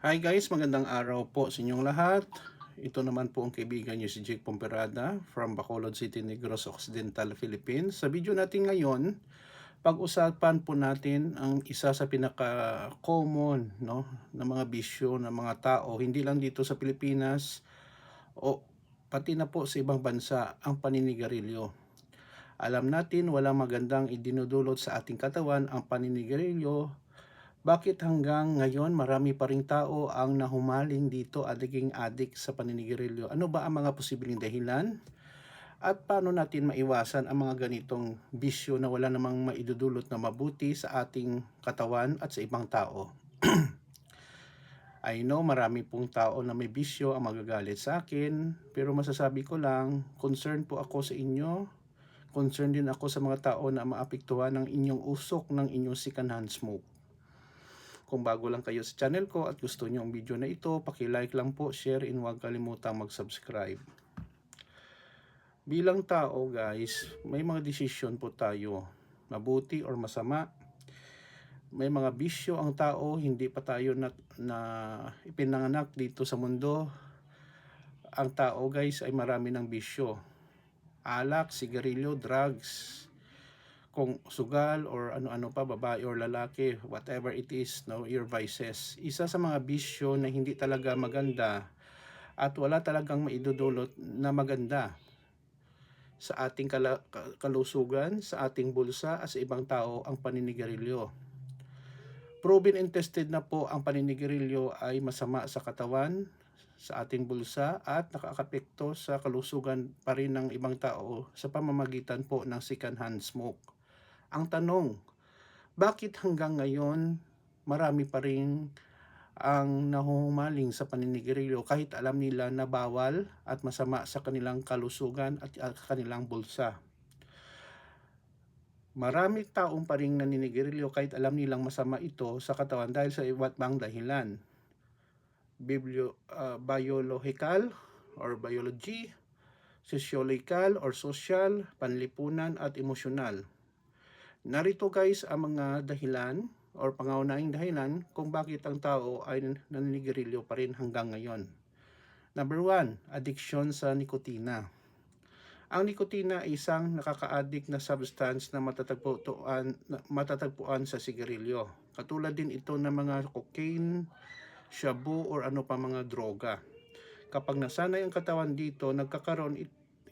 Hi guys, magandang araw po sa inyong lahat. Ito naman po ang kaibigan niyo si Jake Pomperada from Bacolod City, Negros Occidental, Philippines. Sa video natin ngayon, pag-usapan po natin ang isa sa pinaka-common no, na mga bisyo ng mga tao, hindi lang dito sa Pilipinas o pati na po sa ibang bansa, ang paninigarilyo. Alam natin walang magandang idinudulot sa ating katawan ang paninigarilyo bakit hanggang ngayon marami pa ring tao ang nahumaling dito at naging addict sa paninigarilyo? Ano ba ang mga posibleng dahilan? At paano natin maiwasan ang mga ganitong bisyo na wala namang maidudulot na mabuti sa ating katawan at sa ibang tao? I know marami pong tao na may bisyo ang magagalit sa akin, pero masasabi ko lang, concern po ako sa inyo. Concern din ako sa mga tao na maapektuhan ng inyong usok ng inyong second hand smoke. Kung bago lang kayo sa channel ko at gusto niyo ang video na ito, paki-like lang po, share, and huwag kalimutang mag-subscribe. Bilang tao guys, may mga desisyon po tayo, mabuti or masama. May mga bisyo ang tao, hindi pa tayo na, na ipinanganak dito sa mundo. Ang tao guys ay marami ng bisyo. Alak, sigarilyo, drugs, kung sugal or ano-ano pa, babae or lalaki, whatever it is, no, your vices. Isa sa mga bisyo na hindi talaga maganda at wala talagang maidudulot na maganda sa ating kala- ka- kalusugan, sa ating bulsa at sa ibang tao ang paninigarilyo. Proven and tested na po ang paninigarilyo ay masama sa katawan, sa ating bulsa at nakakapekto sa kalusugan pa rin ng ibang tao sa pamamagitan po ng second hand smoke. Ang tanong, bakit hanggang ngayon marami pa rin ang nahuhumaling sa paninigarilyo kahit alam nila na bawal at masama sa kanilang kalusugan at kanilang bulsa? Marami taong pa rin naninigarilyo kahit alam nilang masama ito sa katawan dahil sa iba't bang dahilan. Biblio, uh, biological or biology, sociological or social, panlipunan at emosyonal. Narito guys ang mga dahilan or pangaunahing dahilan kung bakit ang tao ay naninigarilyo pa rin hanggang ngayon. Number one, addiction sa nikotina. Ang nikotina ay isang nakaka-addict na substance na matatagpuan, matatagpuan sa sigarilyo. Katulad din ito ng mga cocaine, shabu or ano pa mga droga. Kapag nasanay ang katawan dito, nagkakaroon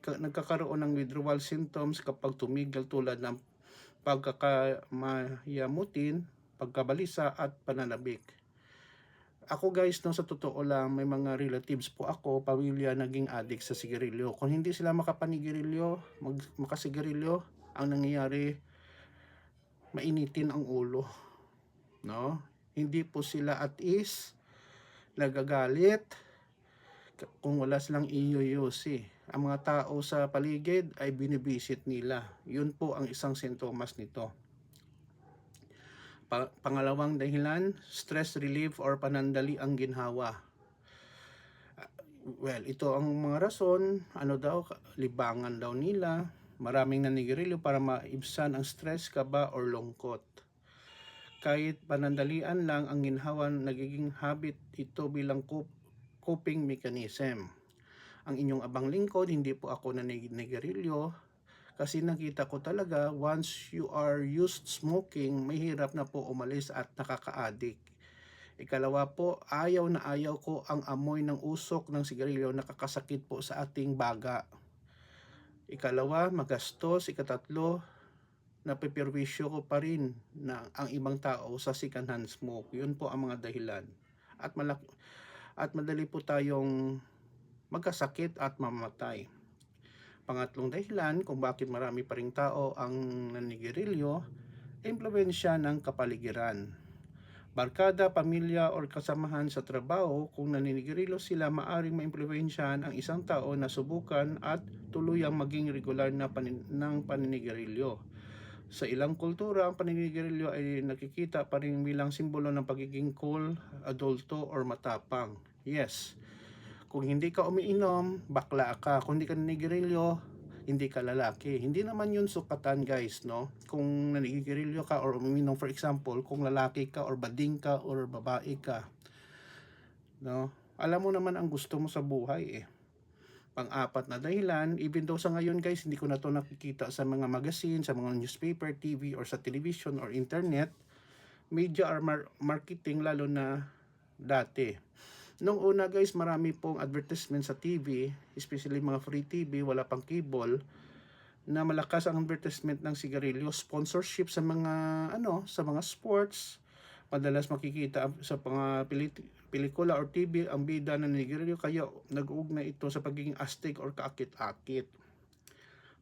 nagkakaroon ng withdrawal symptoms kapag tumigil tulad ng pagkakamayamutin, pagkabalisa at pananabik. Ako guys, no, sa totoo lang, may mga relatives po ako, pamilya naging addict sa sigarilyo. Kung hindi sila makapanigarilyo, mag, makasigarilyo, ang nangyayari, mainitin ang ulo. No? Hindi po sila at ease, nagagalit, kung wala silang iyuyusi. Ang mga tao sa paligid ay binibisit nila. Yun po ang isang sintomas nito. Pa- pangalawang dahilan, stress relief or panandali ang ginhawa. Ah, Well, ito ang mga rason, ano daw, libangan daw nila, maraming nanigarilyo para maibsan ang stress, kaba, or lungkot. Kahit panandalian lang ang ginhawa, nagiging habit ito bilang cop- coping mechanism. Ang inyong abang lingkod, hindi po ako naninigarilyo, kasi nakita ko talaga once you are used smoking, mahirap na po umalis at nakaka-addict. Ikalawa po, ayaw na ayaw ko ang amoy ng usok ng sigarilyo nakakasakit po sa ating baga. Ikalawa, magastos. Ikatatlo, napiperwisyo ko pa rin na ang ibang tao sa second hand smoke. Yun po ang mga dahilan. At, malak at madali po tayong magkasakit at mamatay. Pangatlong dahilan kung bakit marami pa ring tao ang nanigirilyo, impluensya ng kapaligiran. Barkada, pamilya, or kasamahan sa trabaho, kung naninigirilyo sila, maaring maimpluensyahan ang isang tao na subukan at tuluyang maging regular na panin- ng paninigarilyo. Sa ilang kultura, ang paninigarilyo ay nakikita pa rin bilang simbolo ng pagiging cool, adulto, or matapang. Yes, kung hindi ka umiinom, bakla ka. Kung hindi ka nanigirilyo, hindi ka lalaki. Hindi naman yun sukatan guys, no? Kung nanigirilyo ka or umiinom for example, kung lalaki ka or bading ka or babae ka. No? Alam mo naman ang gusto mo sa buhay eh. Pang-apat na dahilan, even though sa ngayon guys, hindi ko na to nakikita sa mga magazine, sa mga newspaper, TV, or sa television or internet, media or mar- marketing lalo na dati. Nung una guys, marami pong advertisement sa TV, especially mga free TV, wala pang cable, na malakas ang advertisement ng sigarilyo, sponsorship sa mga ano, sa mga sports. Madalas makikita sa mga pelikula or TV ang bida ng sigarilyo kaya nag-uugnay ito sa pagiging astig or kaakit-akit.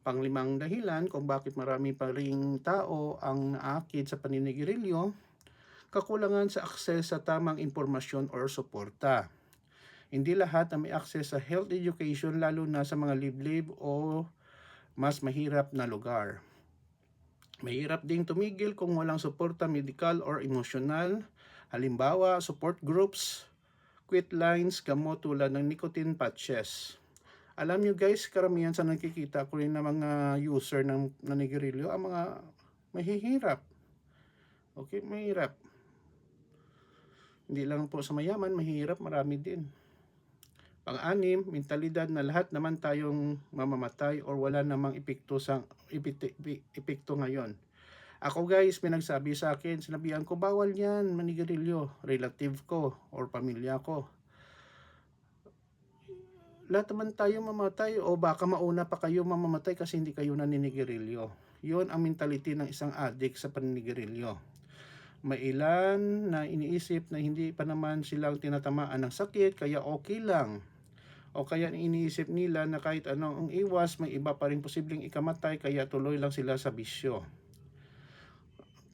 Panglimang dahilan kung bakit marami pa ring tao ang naakit sa paninigirilyo, kakulangan sa akses sa tamang impormasyon or suporta. Hindi lahat ang may access sa health education lalo na sa mga liblib o mas mahirap na lugar. Mahirap ding tumigil kung walang suporta medikal or emosyonal. Halimbawa, support groups, quit lines, gamot tulad ng nicotine patches. Alam nyo guys, karamihan sa nakikita ko rin ng mga user ng nanigirilyo, ang mga mahihirap. Okay, mahirap. Hindi lang po sa mayaman, mahirap, marami din. Pang-anim, mentalidad na lahat naman tayong mamamatay or wala namang epekto sa epekto ngayon. Ako guys, may nagsabi sa akin, sinabihan ko bawal yan, manigarilyo, relative ko or pamilya ko. Lahat naman tayo mamatay o baka mauna pa kayo mamamatay kasi hindi kayo naninigarilyo. Yun ang mentality ng isang addict sa paninigarilyo. May ilan na iniisip na hindi pa naman silang tinatamaan ng sakit kaya okay lang. O kaya iniisip nila na kahit ano ang iwas, may iba pa rin posibleng ikamatay kaya tuloy lang sila sa bisyo.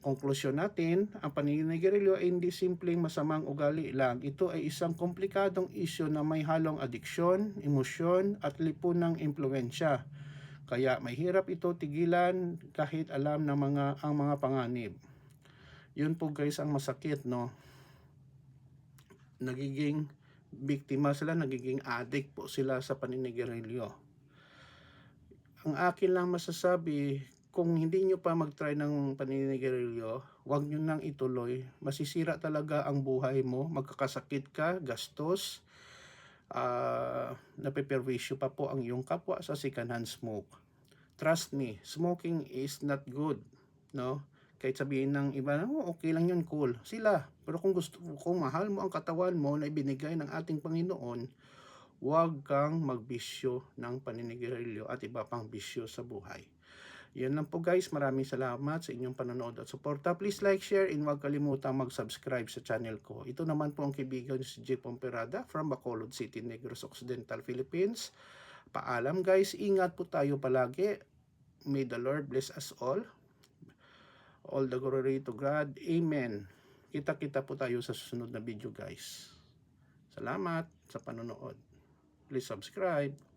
Konklusyon natin, ang paninigarilyo ay hindi simpleng masamang ugali lang. Ito ay isang komplikadong isyo na may halong adiksyon, emosyon at lipunang impluensya. Kaya mahirap ito tigilan kahit alam ng mga ang mga panganib. Yun po guys ang masakit no. Nagiging biktima sila, nagiging addict po sila sa paninigarilyo. Ang akin lang masasabi, kung hindi nyo pa mag-try ng paninigarilyo, huwag nyo nang ituloy. Masisira talaga ang buhay mo, magkakasakit ka, gastos, uh, napeperwisyo pa po ang iyong kapwa sa secondhand smoke. Trust me, smoking is not good, no? Kahit sabihin ng iba, oh, okay lang yun, cool. Sila. Pero kung gusto, kung mahal mo ang katawan mo na ibinigay ng ating Panginoon, huwag kang magbisyo ng paninigarilyo at iba pang bisyo sa buhay. Yan lang po guys. Maraming salamat sa inyong panonood at suporta. Please like, share, and huwag kalimutang mag-subscribe sa channel ko. Ito naman po ang kaibigan si Jay Pomperada from Bacolod City, Negros Occidental, Philippines. Paalam guys. Ingat po tayo palagi. May the Lord bless us all. All the glory to God. Amen. Kita-kita po tayo sa susunod na video guys. Salamat sa panonood. Please subscribe.